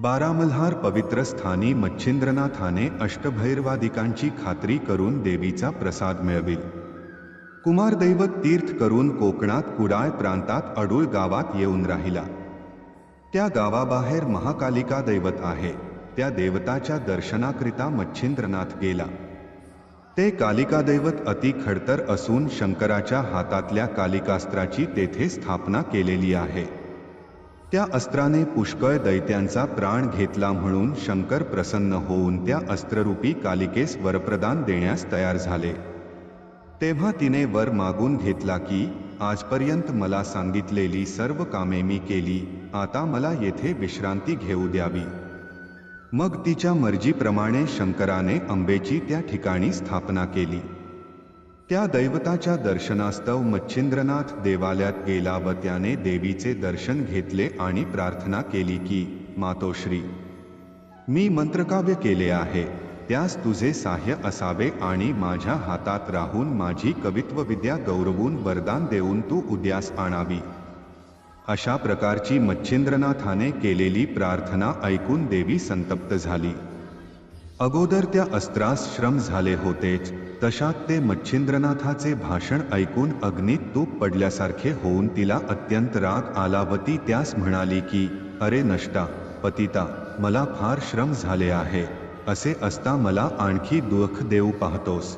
बारामल्हार पवित्र स्थानी मच्छिंद्रनाथाने अष्टभैरवादिकांची खात्री करून देवीचा प्रसाद मिळविल. कुमारदैवत तीर्थ करून कोकणात कुडाळ प्रांतात अडूळ गावात येऊन राहिला. त्या गावाबाहेर महाकालिका दैवत आहे. त्या देवताच्या दर्शनाकरिता मच्छिंद्रनाथ गेला. ते कालिका दैवत अति खडतर असून शंकराच्या हातातल्या कालिकास्त्राची तेथे स्थापना केलेली आहे. त्या अस्त्राने पुष्कळ दैत्यांचा प्राण घेतला म्हणून शंकर प्रसन्न होऊन त्या अस्त्ररूपी कालिकेस वरप्रदान देण्यास तयार झाले. तेव्हा तिने वर मागून घेतला की आजपर्यंत मला सांगितलेली सर्व कामे मी केली आता मला येथे विश्रांती घेऊ द्यावी. मग तिच्या मर्जीप्रमाणे शंकराने अंबेची त्या ठिकाणी स्थापना केली. त्या दैवताच्या दर्शनास्तव मच्छिंद्रनाथ देवालयात गेला व त्याने देवीचे दर्शन घेतले आणि प्रार्थना केली की मातोश्री मी मंत्रकाव्य केले आहे. त्यास तुझे साह्य असावे आणि माझ्या हातात राहून माझी कवित्व विद्या गौरवून वरदान देऊन तू उद्यास आणावी. अशा प्रकारची मच्छिंद्रनाथाने केलेली प्रार्थना ऐकून देवी संतप्त झाली. अगोदर त्या अस्त्रास श्रम झाले होतेच. तशात ते मच्छिंद्रनाथाचे भाषण ऐकून अग्नीत तूप पडल्यासारखे होऊन तिला अत्यंत राग आला व ती त्यास म्हणाली की अरे नष्टा पतिता मला फार श्रम झाले आहे. असे असता मला आणखी दुःख देऊ पाहतोस.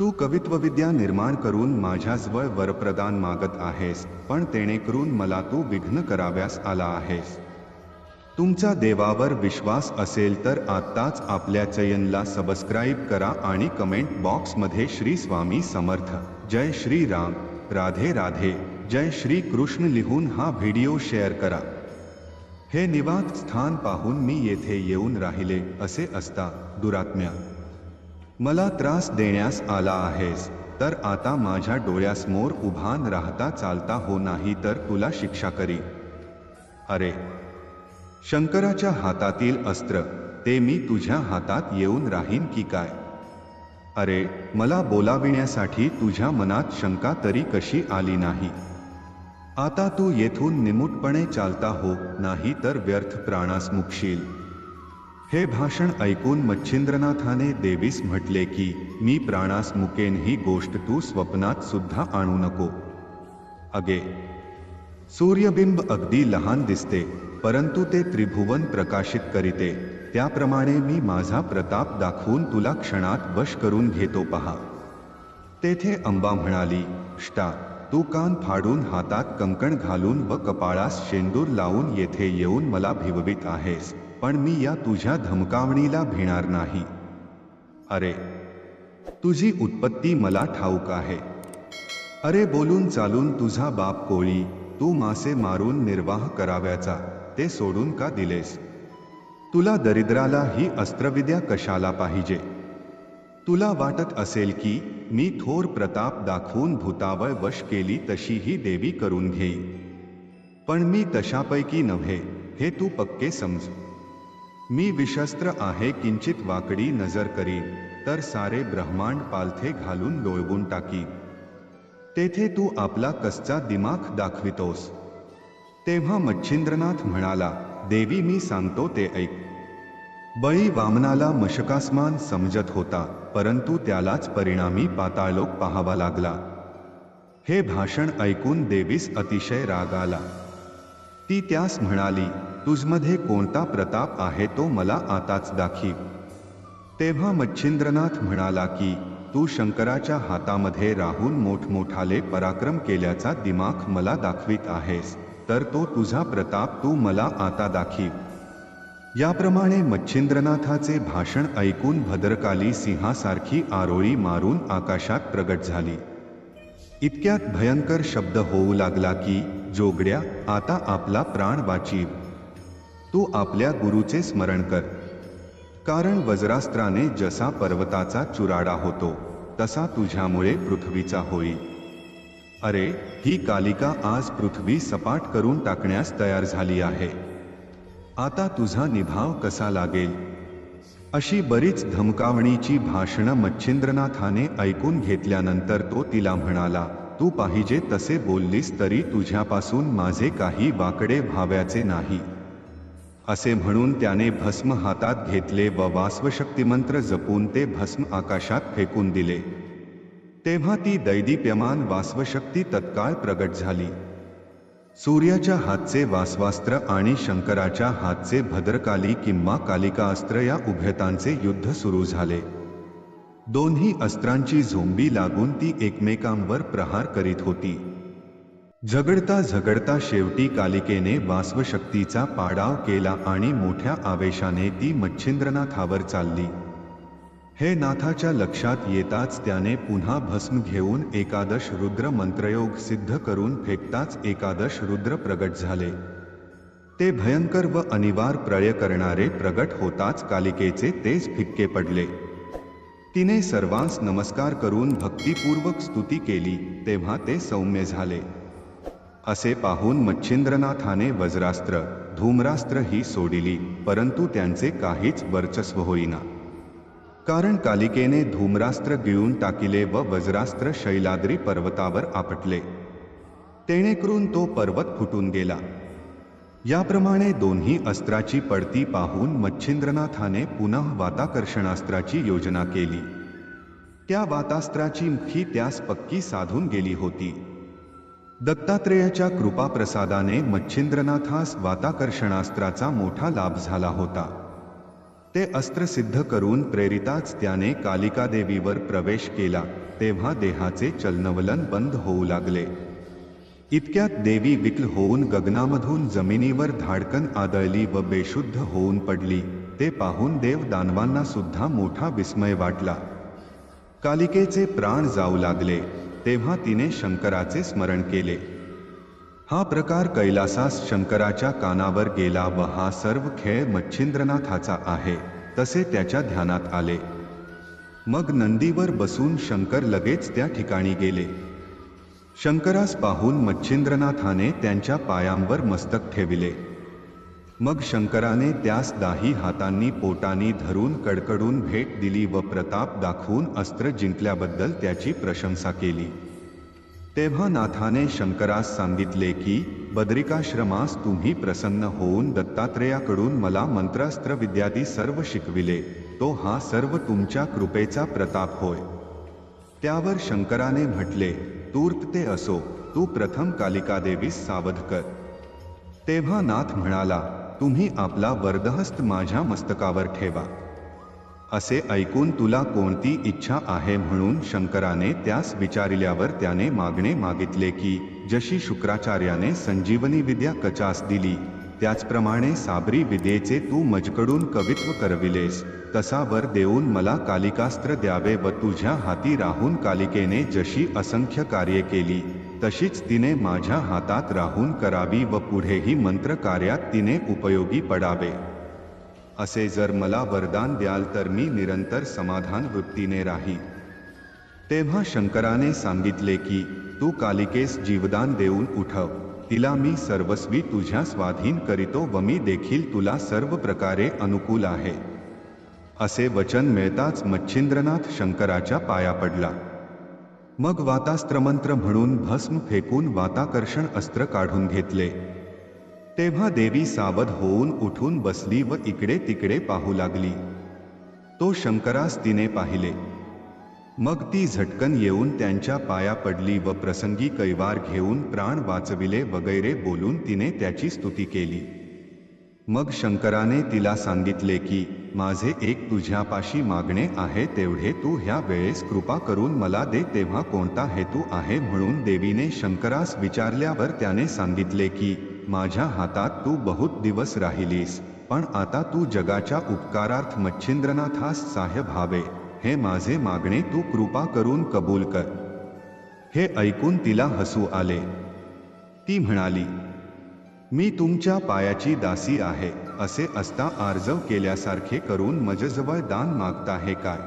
तू कवित्वविद्या निर्माण करून माझ्याजवळ वरप्रदान मागत आहेस पण तेणेकरून मला तू विघ्न कराव्यास आला आहेस. तुमचा देवावर विश्वास असेल तर आत्ताच आपल्या चयनला सबस्क्राईब करा आणि कमेंट बॉक्समध्ये श्री स्वामी समर्थ. जय श्री राम. राधे राधे. जय श्री कृष्ण लिहून हा व्हिडिओ शेअर करा. हे निवात स्थान पाहून मी येथे येऊन राहिले असे असता दुरात्म्या. मला त्रास देण्यास आला आहेस तर आता माझ्या डोळ्यासमोर उभान राहता चालता हो नाही तर तुला शिक्षा करी. अरे शंकराच्या हातातील अस्त्र ते मी तुझ्या हातात येऊन राहीन की काय? अरे मला बोलाविण्यासाठी तुझ्या मनात शंका तरी कशी आली नाही? आता तू येथून निमूटपणे चालता हो नाही तर व्यर्थ प्राणास मुकशील. हे भाषण ऐकून मच्छिंद्रनाथाने देवीस म्हटले की मी प्राणास मुकेन ही गोष्ट तू स्वप्नात सुद्धा आणू नको. अगे. सूर्यबिंब अगदी लहान दिसते. परंतु ते त्रिभुवन प्रकाशित करीते. त्याप्रमाणे मी माझा प्रताप दाखवून तुला क्षणात वश करून घेतो पहा. तेथे अंबा म्हणाली ष्टा तू कान फाडून हातात कंकण घालून व कपाळास शेंदूर लावून येथे येऊन मला भिववित आहेस पण मी या तुझ्या धमकावणीला भिणार नाही. अरे तुझी उत्पत्ती मला ठाऊक आहे. अरे बोलून चालून तुझा बाप कोळी तू मासे मारून निर्वाह कराव्याचा. ते सोडून का दिलेस? तुला दरिद्राला ही अस्त्रविद्या कशाला पाहिजे? तुला वाटत असेल की मी थोर प्रताप दाखवून भूतावळ वश केली तशी ही देवी करून घेई पण मी तशापैकी नव्हे हे तू पक्के समज. मी विशस्त्र आहे किंचित वाकडी नजर करी तर सारे ब्रह्मांड पालथे घालून लोळवून टाकी तेथे तू आपला कसचा दिमाग दाखवितोस? तेव्हा मच्छिंद्रनाथ म्हणाला देवी मी सांगतो ते ऐक. बळी वामनाला मशकासमान समजत होता परंतु त्यालाच परिणामी पाताळलोक पाहावा लागला. हे भाषण ऐकून देवीस अतिशय राग आला. ती त्यास म्हणाली तुझमध्ये कोणता प्रताप आहे तो मला आताच दाखीव तेव्हा मच्छिंद्रनाथ म्हणाला की तू शंकराच्या हातामध्ये राहून मोठमोठाले पराक्रम केल्याचा दिमाख मला दाखवित आहेस. तर तो तुझा प्रताप तू मला आता दाखीव याप्रमाणे मच्छिंद्रनाथाचे भाषण ऐकून भद्रकाली सिंहासारखी आरोळी मारून आकाशात प्रगट झाली. इतक्यात भयंकर शब्द होऊ लागला की जोगड्या आता आपला प्राण वाचीव. तू आपल्या गुरुचे स्मरण कर. कारण वज्रास्त्राने जसा पर्वताचा चुराडा होतो तसा तुझ्यामुळे पृथ्वीचा होईल. अरे ही कालिका आज पृथ्वी सपाट करून टाकण्यास तयार झाली आहे. आता तुझा निभाव कसा लागेल? अशी बरीच धमकावणीची भाषणं मच्छिंद्रनाथाने ऐकून घेतल्यानंतर तो तिला म्हणाला तू पाहिजे तसे बोललीस तरी तुझ्यापासून माझे काही वाकडे व्हाव्याचे नाही. असे म्हणून त्याने भस्म हातात घेतले व वास्वशक्तिमंत्र जपून ते भस्म आकाशात फेकून दिले. तेव्हा ती दैदीप्यमान वास्वशक्ती तत्काळ प्रगट झाली. सूर्याच्या हातचे वासवास्त्र आणि शंकराच्या हातचे भद्रकाली किंवा कालिका अस्त्र या उभयतांचे युद्ध सुरू झाले. दोन्ही अस्त्रांची झोंबी लागून ती एकमेकांवर प्रहार करीत होती. झगडता झगडता शेवटी कालिकेने वास्वशक्तीचा पाडाव केला आणि मोठ्या आवेशाने ती मच्छिंद्रनाथावर चालली. हे नाथाच्या लक्षात येताच त्याने पुन्हा भस्म घेऊन एकादश रुद्र मंत्रयोग सिद्ध करून फेकताच एकादश रुद्र प्रगट झाले. ते भयंकर व अनिवार प्रळय करणारे प्रगट होताच कालिकेचे तेज फिक्के पडले. तिने सर्वांस नमस्कार करून भक्तिपूर्वक स्तुती केली तेव्हा ते सौम्य झाले. असे पाहून मच्छिंद्रनाथाने वज्रास्त्र धूम्रास्त्र ही सोडिली परंतु त्यांचे काहीच वर्चस्व होईना. कारण कालिकेने धूम्रास्त्र गिळून टाकिले व वज्रास्त्र शैलाद्री पर्वतावर आपटले. तेणेकरून तो पर्वत फुटून गेला. याप्रमाणे दोन्ही अस्त्राची पडती पाहून मच्छिंद्रनाथाने पुनः वाताकर्षणास्त्राची योजना केली. त्या वातास्त्राची मुखी त्यास पक्की साधून गेली होती. दत्तात्रेयाच्या कृपाप्रसादाने मच्छिंद्रनाथास वाताकर्षणास्त्राचा मोठा लाभ झाला होता. ते अस्त्र सिद्ध करून प्रेरिताच त्याने कालिकादेवीवर प्रवेश केला तेव्हा देहाचे चलनवलन बंद होऊ लागले. इतक्यात देवी विकल होऊन गगनामधून जमिनीवर धाडकन आदळली व बेशुद्ध होऊन पडली. ते पाहून देव दानवांना सुद्धा मोठा विस्मय वाटला. कालिकेचे प्राण जाऊ लागले तेव्हा तिने शंकराचे स्मरण केले. हा प्रकार कैलासास शंकराच्या कानावर गेला व हा सर्व खेळ मच्छिंद्रनाथाचा आहे. तसे त्याच्या ध्यानात आले. मग नंदीवर बसून शंकर लगेच त्या ठिकाणी गेले. शंकरास पाहून मच्छिंद्रनाथाने त्यांच्या पायांवर मस्तक ठेविले. मग शंकराने त्यास दाही हातांनी पोटानी धरून कडकडून भेट दिली व प्रताप दाखवून अस्त्र जिंकल्याबद्दल त्याची प्रशंसा केली. तेव्हा नाथाने शंकरास सांगितले की बद्रिकाश्रमास तुम्ही प्रसन्न होऊन दत्तात्रेयाकडून मला मंत्रास्त्र विद्यादी सर्व शिकविले. तो हा सर्व तुमच्या कृपेचा प्रताप होय. त्यावर शंकराने म्हटले तूर्त ते असो. तू प्रथम कालिकादेवीस सावध कर. तेव्हा नाथ म्हणाला तुम्ही आपला वरदहस्त माझ्या मस्तकावर ठेवा. असे ऐकून तुला कोणती इच्छा आहे म्हणून शंकराने त्यास विचारिल्यावर त्याने मागणे मागितले की जशी शुक्राचार्याने संजीवनी विद्या कचास दिली त्याचप्रमाणे साबरी विद्येचे तू मजकडून कवित्व करविलेस तसा वर देऊन मला कालिकास्त्र द्यावे व तुझ्या हाती राहून कालिकेने जशी असंख्य कार्ये केली तशीच तिने माझ्या हातात राहून करावी व पुढेही मंत्र कार्यात तिने उपयोगी पडावे. असे जर मला वरदान द्याल तर मी निरंतर समाधान वृत्तीने राही. तेव्हा शंकराने सांगितले की तू कालिकेस जीवदान देऊन उठव तिला मी सर्वस्वी तुझ्या स्वाधीन करीतो व मी देखील तुला सर्व प्रकारे अनुकूल आहे. असे वचन मिळताच मच्छिंद्रनाथ शंकराच्या पाया पडला. मग वातास्त्रमंत्र म्हणून भस्म फेकून वाताकर्षण अस्त्र काढून घेतले. तेव्हा देवी सावध होऊन उठून बसली व इकडे तिकडे पाहू लागली. तो शंकरास तिने पाहिले. मग ती झटकन येऊन त्यांच्या पाया पडली व प्रसंगी कैवार घेऊन प्राण वाचविले वगैरे बोलून तिने त्याची स्तुती केली. मग शंकराने तिला सांगितले की माझे एक तुझ्यापाशी मागणे आहे तेवढे तू ह्या वेळेस कृपा करून मला दे तेव्हा कोणता हेतू आहे? म्हणून देवीने शंकरास विचारल्यावर त्याने सांगितले की माझ्या हातात तू बहुत दिवस राहिलीस पण आता तू जगाच्या उपकारार्थ मच्छिंद्रनाथास साह्य भावे हे माझे मागणे तू कृपा करून कबूल कर. हे ऐकून तिला हसू आले. ती म्हणाली मी तुमच्या पायाची दासी आहे असे असता आर्जव केल्यासारखे करून मजजवळ दान मागता हे काय?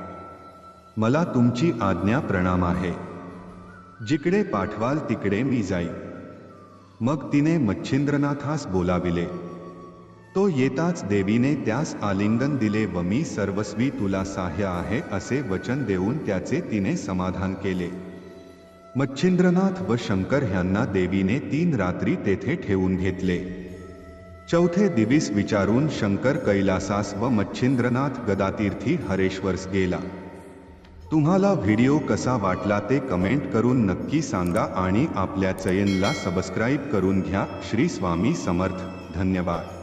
मला तुमची आज्ञा प्रणाम आहे. जिकडे पाठवाल तिकडे मी जाई मग तिने मच्छिंद्रनाथास बोलाविले. तो येताच देवीने त्यास आलिंगन दिले व मी सर्वस्वी तुला साह्य आहे असे वचन देऊन त्याचे तिने समाधान केले. मच्छिंद्रनाथ व शंकर ह्यांना देवीने तीन रात्री तेथे ठेवून घेतले. चौथे दिवीस विचारून शंकर कैलासास व मच्छिंद्रनाथ गदातीर्थी हरेश्वरस गेला. तुम्हाला व्हिडिओ कसा वाटला ते कमेंट करून नक्की सांगा आणि आपल्या चयनला सबस्क्राईब करून घ्या. श्री स्वामी समर्थ. धन्यवाद.